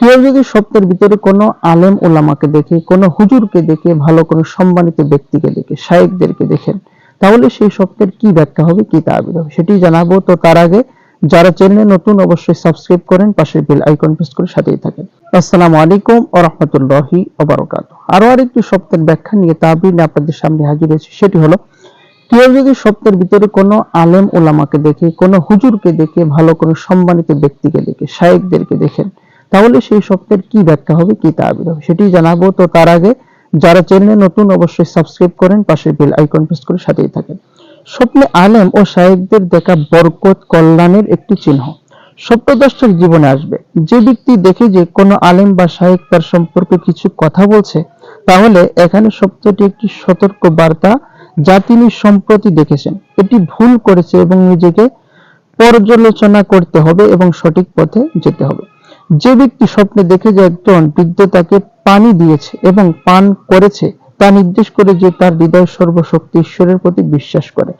কেউ যদি স্বপ্নের ভিতরে কোনো আলেম ওলামাকে দেখে, কোনো হুজুরকে দেখে, ভালো কোনো সম্মানিত ব্যক্তিকে দেখে, শায়েকদেরকে দেখেন তাহলে সেই স্বপ্নের কি ব্যাখ্যা হবে, কি তাবির হবে? সেটি জানাব। তো তার আগে যারা চ্যানেলে নতুন, অবশ্যই সাবস্ক্রাইব করেন, পাশের বেল আইকন প্রেস করে সাথেই থাকেন। আসসালামু আলাইকুম ওয়া রাহমাতুল্লাহি ওয়া বারাকাতুহু। আরও আরেকটি স্বপ্নের ব্যাখ্যা নিয়ে তাবির নিয়ে আপনাদের সামনে হাজির হয়েছে, সেটি হলো, কেউ যদি স্বপ্নের ভিতরে কোনো আলেম ওলামাকে দেখে, কোনো হুজুরকে দেখে, ভালো কোনো সম্মানিত ব্যক্তিকে দেখে, শায়েকদেরকে দেখেন তাহলে সেই স্বপ্নের কি ব্যাখ্যা হবে, কি তাবির হবে? সেটি জানাব তো তার আগে যারা চ্যানেলে নতুন অবশ্যই সাবস্ক্রাইব করেন, পাশের বেল আইকন প্রেস করে সাথেই থাকেন। স্বপ্নে আলেম ও শায়েকদের দেখা বরকত কল্যাণের একটি চিহ্ন। স্বপ্নদ্রষ্টার জীবনে আসবে। যে ব্যক্তি দেখে যে কোনো আলেম বা শায়েক তার সম্পর্কে কিছু কথা বলছে, তাহলে এখানে সপ্তাহটি একটি সতর্ক বার্তা যা তিনি সম্প্রতি দেখেছেন। এটি ভুল করেছে এবং নিজেকে পর্যালোচনা করতে হবে এবং সঠিক পথে যেতে হবে। যে ব্যক্তি স্বপ্নে দেখে যে একজন বৃদ্ধ তাকে পানি দিয়েছে এবং পান করেছে, তা নির্দেশ করে যে তার হৃদয় সর্বশক্তি ঈশ্বরের প্রতি বিশ্বাস করে।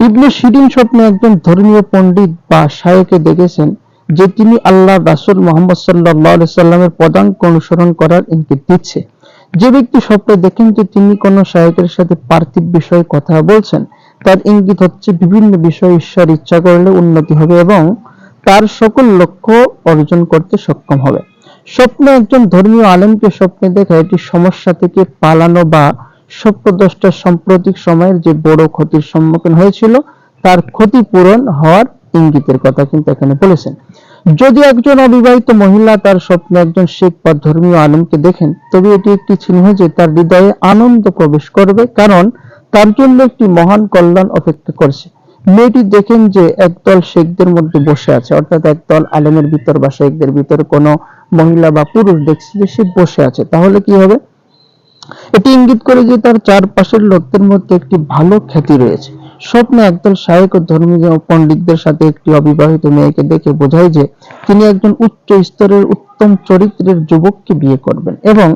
ইবনে শিরিন স্বপ্নে একজন ধর্মীয় পণ্ডিত বা শায়কে দেখেছেন যে তিনি আল্লাহ রাসুল মোহাম্মদ সাল্লাহ সাল্লামের পদাঙ্ক অনুসরণ করার ইঙ্গিত দিচ্ছে। যে ব্যক্তি স্বপ্নে দেখেন যে তিনি কোনো শায়কের সাথে পার্থিব বিষয়ে কথা বলছেন, তার ইঙ্গিত হচ্ছে বিভিন্ন বিষয়ে ঈশ্বর ইচ্ছা করলে উন্নতি হবে এবং তার সকল লক্ষ্য অর্জন করতে সক্ষম হবে। স্বপ্নে একজন ধর্মীয় আলেমকে স্বপ্নে দেখা এটি সমস্যা থেকে পালানো বা স্বপ্নদ্রষ্টার সাম্প্রতিক সময়ের যে বড় ক্ষতির সম্মুখীন হয়েছিল, তার ক্ষতিপূরণ হওয়ার ইঙ্গিতের কথা কিন্তু এখানে বলেছেন। যদি একজন অবিবাহিত মহিলা তার স্বপ্নে একজন শিখ বা ধর্মীয় আলেমকে দেখেন, তবে এটি একটি চিহ্ন যে তার হৃদয়ে আনন্দ প্রবেশ করবে, কারণ তার জন্য একটি মহান কল্যাণ অপেক্ষা করছে। মেয়েটি দেখেন যে একদল শেখদের মধ্যে বসে আছে, অর্থাৎ একদল আলেমের ভিতর বা শেখদের ভিতরে কোনো মহিলা বা পুরুষ দেখছে যে সে বসে আছে। তাহলে কি হবে? এটি ইঙ্গিত করে যে তার চারপাশের লোকদের মধ্যে একটি ভালো খ্যাতি রয়েছে। স্বপ্নে একদল শায়ক ও ধর্মীয় পণ্ডিতদের সাথে একটি অবিবাহিত মেয়েকে দেখে বোঝায় যে তিনি একজন উচ্চ স্তরের উত্তম চরিত্রের যুবককে বিয়ে করবেন এবং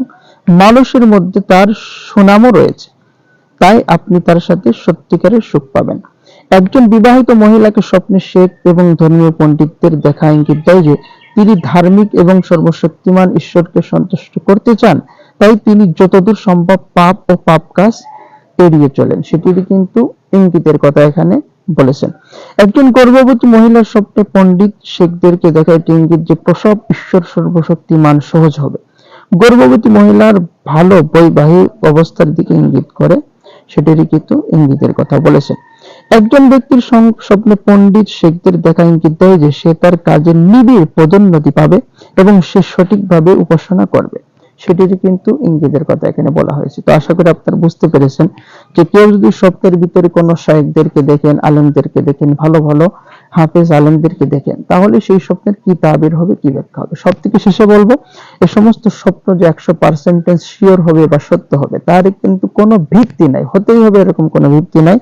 মানুষের মধ্যে তার সুনামও রয়েছে। তাই আপনি তার সাথে সত্যিকারের সুখ পাবেন। একজন বিবাহিত মহিলাকে স্বপ্নে শেখ এবং ধর্মীয় পণ্ডিতদের দেখা ইঙ্গিত দেয় যে তিনি ধার্মিক এবং সর্বশক্তিমান ঈশ্বরকে সন্তুষ্ট করতে চান, তাই তিনি যতদূর সম্ভব পাপ ও পাপ কাজ এড়িয়ে চলেন। সেটির কিন্তু ইঙ্গিতের কথা এখানে বলেছেন। একজন গর্ভবতী মহিলার স্বপ্নে পণ্ডিত শেখদেরকে দেখা একটি ইঙ্গিত যে প্রসব ঈশ্বর সর্বশক্তিমান সহজ হবে। গর্ভবতী মহিলার ভালো বৈবাহিক অবস্থার দিকে ইঙ্গিত করে, সেটিরই কিন্তু ইঙ্গিতের কথা বলেছেন। একজন ব্যক্তির স্বপ্নে পণ্ডিত শেখদের দেখা ইঙ্গিত দেয় যে সে তার কাজের নিবিড় পদোন্নতি পাবে এবং সে সঠিকভাবে উপাসনা করবে। সেটির কিন্তু ইঙ্গিতের কথা এখানে বলা হয়েছে। তো আশা করি আপনারা বুঝতে পেরেছেন যে কেউ যদি স্বপ্নের ভিতরে কোনো শায়েকদেরকে দেখেন, আলেমদেরকে দেখেন, ভালো ভালো হাফেজ আলেমদেরকে দেখেন তাহলে সেই স্বপ্নের কি তাবির হবে, কি ব্যাখ্যা হবে? সব থেকে শেষে বলব, এ সমস্ত স্বপ্ন যে একশো পার্সেন্টেজ শিওর হবে বা সত্য হবে, তার কিন্তু কোনো ভিত্তি নাই, হতেই হবে এরকম কোনো ভিত্তি নাই।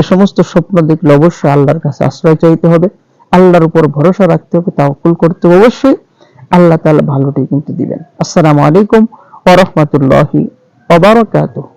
এ সমস্ত স্বপ্ন দেখলে অবশ্যই আল্লাহর কাছে আশ্রয় চাইতে হবে, আল্লাহর উপর ভরসা রাখতে হবে তা তাওকুল করতে হবে অবশ্যই, আল্লাহ তাআলা ভালোটাই কিন্তু দিবেন। আসসালামু আলাইকুম ওয়া রাহমাতুল্লাহি ওয়া বারাকাতুহু।